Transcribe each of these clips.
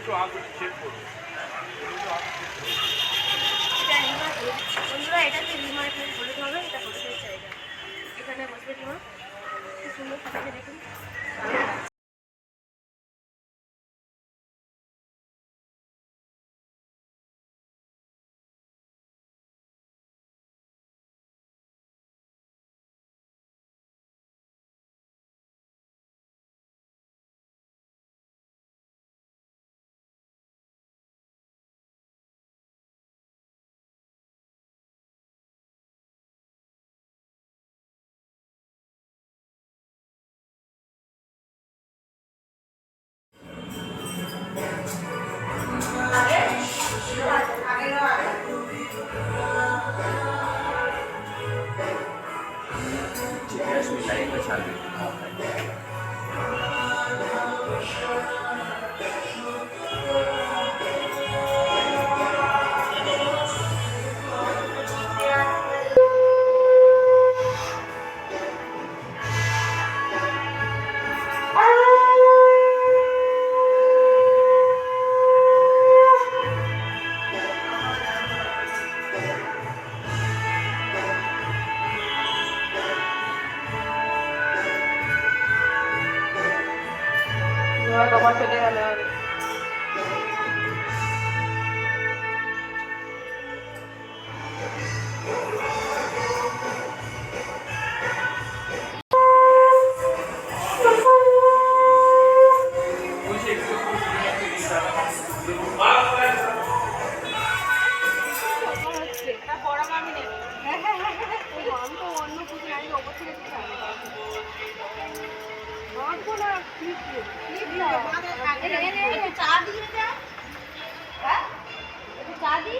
একটু আগে চেক করুন। বন্ধুরা এটাকে রিমার এখানে হলুদ হবে এটা হলুদের জায়গা এখানে বসবে তোমার খুব সুন্দর 在一个下雨 দেখুন বাবা চলে গেল আরে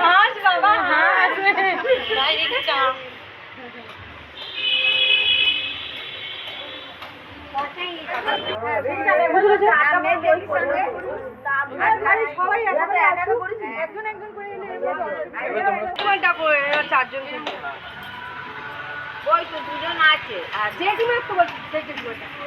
হাস বাবা হাস। বাইরে চা করে চারজন ওই তো দুজন আছে। আর তুমি একটু বলছি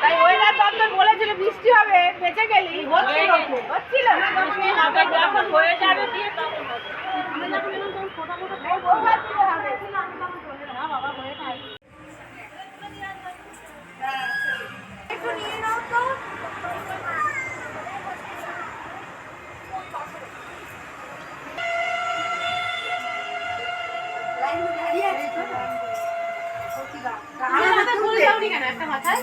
তাই ওয়েদার দপ্তর বলেছিল বৃষ্টি হবে বেঁচে গেলি হচ্ছিল হচ্ছিল যখন হয়ে যাবে দিয়ে তখন হয়ে। একটু নিয়ে নাও তো। আমার মাথায় ফুল দাওনি একটা মাথায়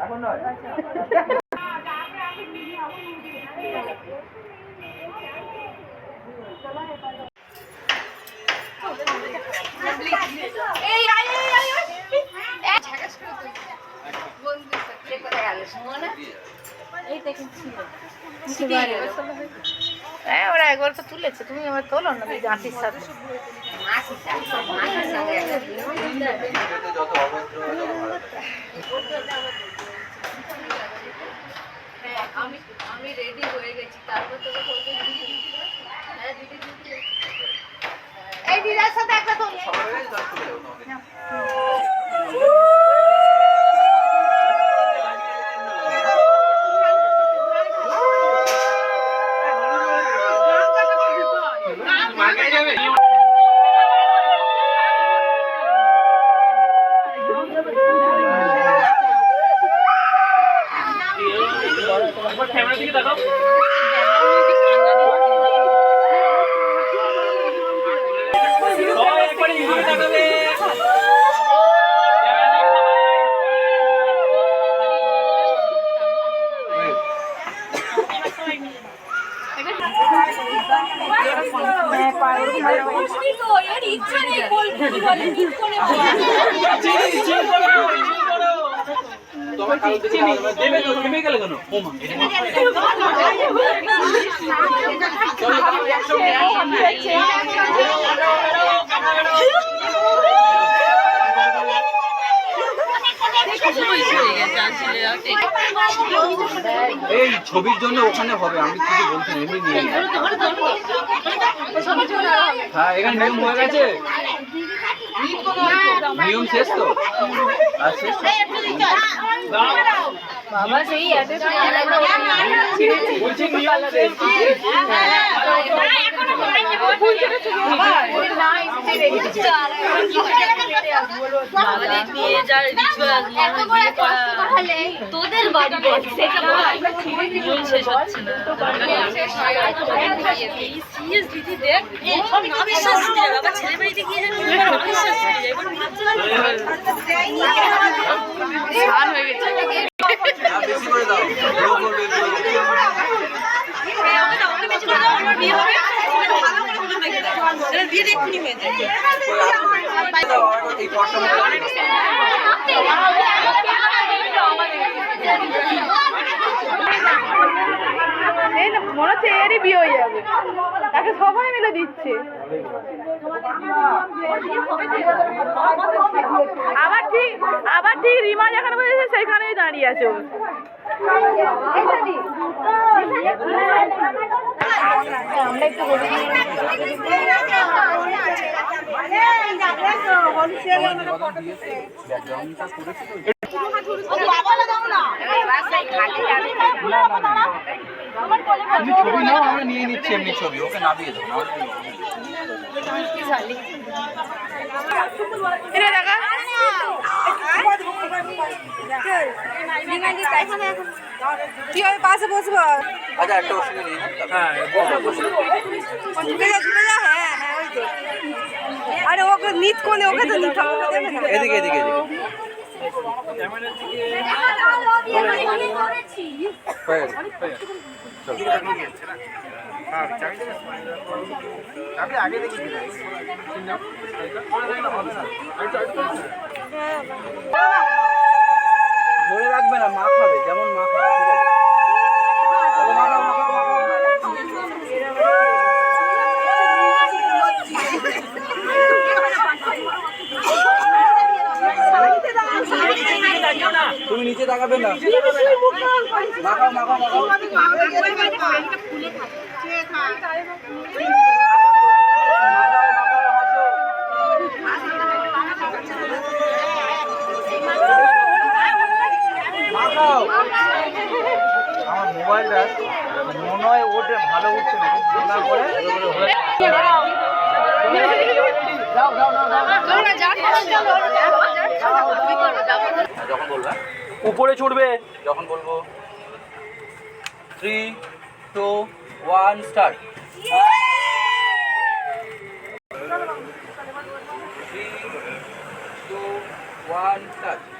এখন নয় হ্যাঁ ওরা একবার তো তুলেছে তুমি আবার তোলো না জাতির সাথে। আমি আমি রেডি হয়ে গেছি তারপর তোকে বলতে দিয়ে হ্যাঁ দিদি দিদি এই দিদার সাথে একটা তোলো সবাই মিলে দশ করে যাব তোমাকে তোমার কারোর দিকে তাকাবে না। এই ছবির জন্য ওখানে হবে আমি কিছু বলছি এমনি নিয়ে হ্যাঁ এখানে নিয়ম হয়ে গেছে? নিয়ম শেষ তো? বাবা সেই তোদের বাড়ি বল সেটা বল শেষ হচ্ছে না সিরিয়াস দিদি দেখ অবিশ্বাস দিদি বাবা ছেলে বাড়িতে গিয়ে যেন অবিশ্বাস দিদি এবার মনে হচ্ছে এরই বিয়ে হয়ে যাবে। তাকে সবাই মিলে দিচ্ছে। আবার ঠিক আবার ঠিক রিমা যেখানে বসেছে সেখানেই দাঁড়িয়ে আছে। ছবি নাও, আমরা নিয়ে নিচ্ছি এমনি ছবি, ওকে নামিয়ে দাও হবে পাশে বসবো আচ্ছা হ্যাঁ হ্যাঁ আরে ওকে নিত কোলে ওকে তো নিতে এদিকে এদিকে এদিকে হয়ে হয়ে। ধরে রাখবে না মা খাবে যেমন মা খাবে। তুমি নিচে তাকাবে না মাখাও মাখাও মাখাও আমার মোবাইলটা মনে হয় ওটা ভালো উঠছে না না করে যখন বলবা উপরে ছুটবে যখন বলব three two One start. Three, two, one start.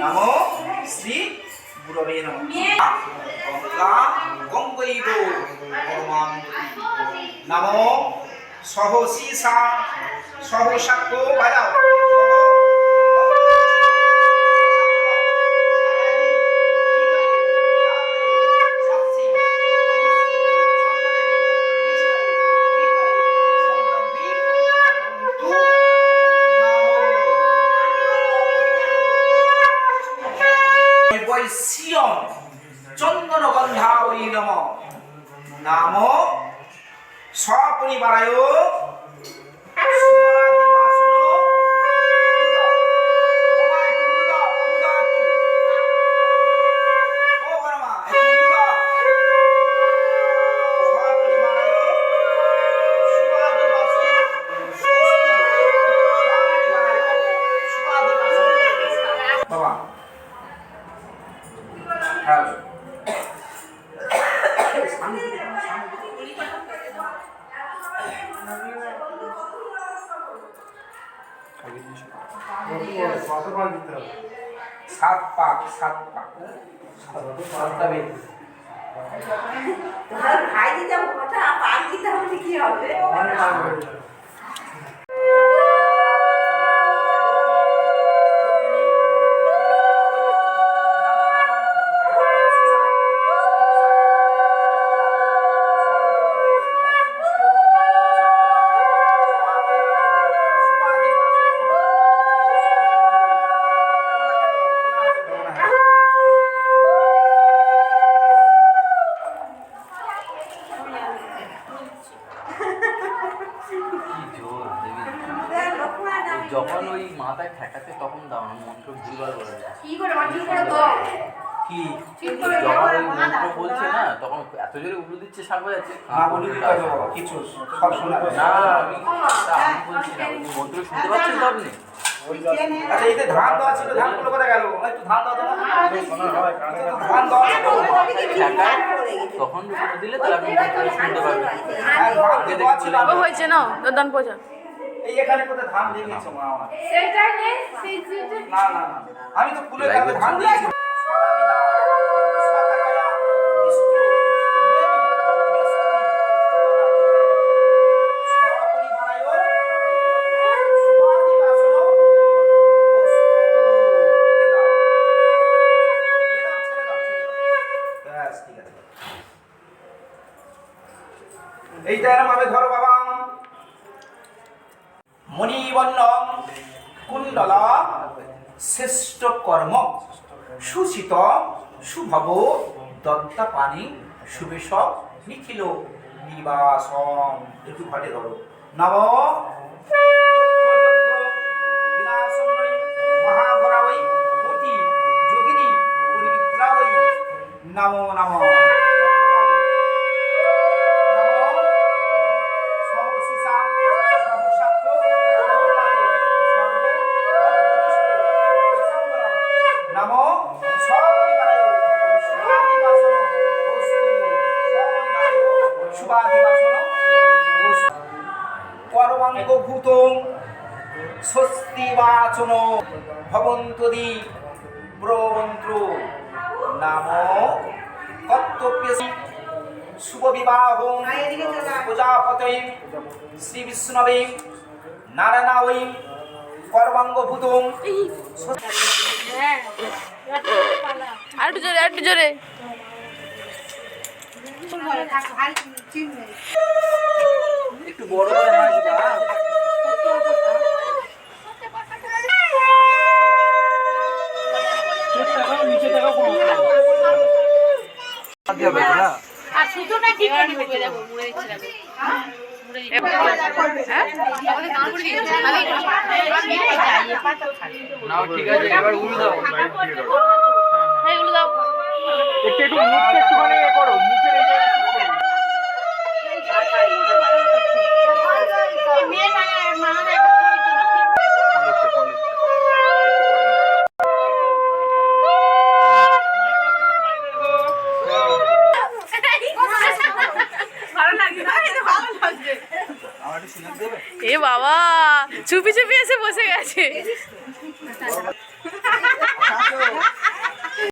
নম শ্রী গুরবে নম গঙ্গা গঙ্গৈব পরমাম নমো সহ সীসা সহ সাক্ষ্য বাজাও বৈশ্যম চন্দন গন্ধা ওই নম নাম সপরিবারায় হ্যাঁ সাত পাক সাত পাক। খাই দিতে হবে পাক দিতে হবে কি হবে? কি যখন ওই মন্ত্র বলছে না তখন এত জোরে দিচ্ছে যাচ্ছে কিছু সব শোনা না আমি বলছি না মন্ত্র শুনতে পাচ্ছেন তো আপনি আচ্ছা এই ধান দেওয়া ছিল ধানগুলো কোথায় গেল একটু ধান দাও ধান দাও তখন দিলে তাহলে আপনি শুনতে পারবেন হ্যাঁ, হয়েছে না দান পয়সা এই এখানে কোথায় ধান দিয়ে দিয়েছ মা আমার? সেটাই নেই না না না। আমি তো ফুলের গাছে ধান দিয়েছি। সুচিত সুভব দত্তা পানি সুবেশ নিখিল, নিবাসম। একটু ঘটে ধরো। নব মহাভরাবৈ কোটি যোগিনী পরিবিত্রাবৈ নমো নমো নমো। ভূতং স্বস্তি বাচন ভবন্তদি ব্রমন্ত্র নাম কর্তব্য শুভ বিবাহ প্রজাপতৈ শ্রী বিষ্ণবে নারায়ণাবৈ কর্মাঙ্গভূতং হ্যাঁ পালা আর জোরে। আর জোরে একটু বড় করে হাসবা। ঠিক আছে এবার উড়ু দাও।